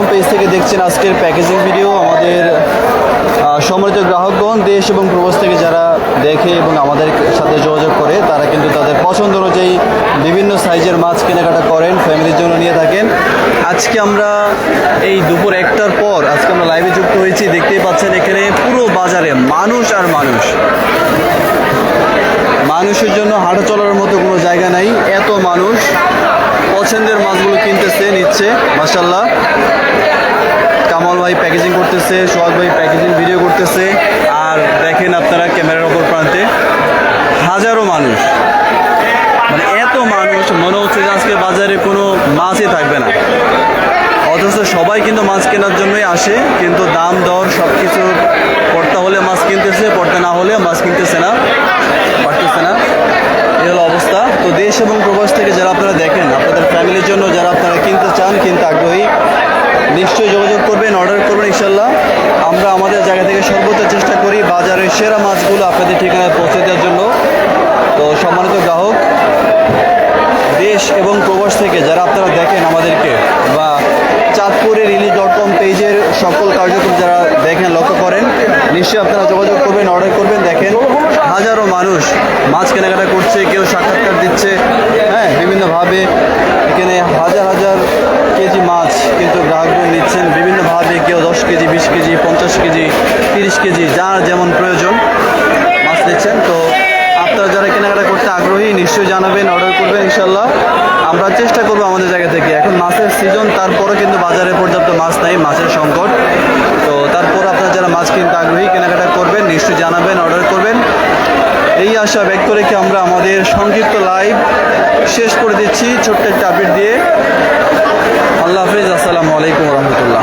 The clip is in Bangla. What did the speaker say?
কম পেজ থেকে দেখছেন আজকের প্যাকেজিং ভিডিও আমাদের সম্মানিত গ্রাহকগণ, দেশ এবং প্রবাস থেকে যারা দেখে এবং আমাদের সাথে যোগাযোগ করে, তারা কিন্তু তাদের পছন্দ অনুযায়ী বিভিন্ন সাইজের মাছ কেনাকাটা করেন, ফ্যামিলির জন্য নিয়ে থাকেন। আজকে আমরা এই দুপুর একটার পর, আজকে আমরা লাইভে যুক্ত হয়েছি। দেখতেই পাচ্ছেন এখানে পুরো বাজারে মানুষ আর মানুষ। মানুষের জন্য হাঁটা চলার মতো কোনো জায়গা নাই। এত মানুষ। পছন্দের মাছগুলো কিনতেছে, নিচ্ছে মাসাল্লাহ ভাই প্যাকেজিং করতেছে, সোহাগ ভাই প্যাকেজিং ভিডিও করতেছে। আর দেখেন আপনারা ক্যামেরার ওপর প্রান্তে, হাজারো মানুষ। মানে এত মানুষ, মনে হচ্ছে যে আজকে বাজারে কোনো মাছই থাকবে না। অথচ সবাই কিন্তু মাছ কেনার জন্যই আসে, কিন্তু দাম, দর সব কিছু পড়তা হলে মাছ কিনতেছে পড়তে না হলে মাছ কিনতেছে না, পারতেছে না। এই হলো অবস্থা। তো দেশ এবং প্রবাস থেকে যারা আপনারা দেখেন, আপনাদের ফ্যামিলির জন্য যারা আপনারা কিনতে চান, কিনতে আগ্রহী, নিশ্চয়ই যোগাযোগ করবেন অর্ডার করবেন ইনশাল্লাহ আমরা আমাদের জায়গা থেকে সর্বোচ্চ চেষ্টা করি বাজারের সেরা মাছগুলো আপনাদের ঠিকানায় পৌঁছে দেওয়ার জন্য। তো সম্মানিত গ্রাহক, দেশ এবং প্রবাস থেকে যারা আপনারা দেখেন আমাদেরকে বা চাঁদপুরের রিলিজ ডট কম পেজের সকল কার্যক্রম যারা দেখেন, লক্ষ্য করেন, নিশ্চয়ই আপনারা যোগাযোগ করবেন অর্ডার করবেন। দেখেন, হাজারো মানুষ মাছ কেনাকাটা করছে, কেউ সাক্ষাৎকার দিচ্ছে। হ্যাঁ বিভিন্নভাবে এখানে হাজার হাজার কেজি মাছ কিন্তু গ্রাহকজন নিচ্ছেন। বিভিন্নভাবে কেউ দশ কেজি, বিশ কেজি, পঞ্চাশ কেজি, তিরিশ কেজি, যার যেমন প্রয়োজন। মাছ নিচ্ছেন তো আপনারা যারা কেনাকাটা করতে আগ্রহী, নিশ্চয়ই জানাবেন অর্ডার করবেন ইনশাল্লাহ আমরা চেষ্টা করব আমাদের জায়গা থেকে। এখন মাছের সিজন তারপরও কিন্তু বাজারে পর্যাপ্ত মাছ নাই, মাছের সংকট। তো তারপর আপনারা যারা মাছ কিনতে আগ্রহী, কেনাকাটা করবেন, নিশ্চয়ই জানাবেন অর্ডার করবেন। এই আশা ব্যক্ত রেখে আমরা আমাদের সংক্ষিপ্ত লাইভ শেষ করে দিচ্ছি। ছোট্ট একটা আপডেট দিয়ে। আল্লাহ হাফিজ, আসসালামু আলাইকুম রহমতুল্লাহ।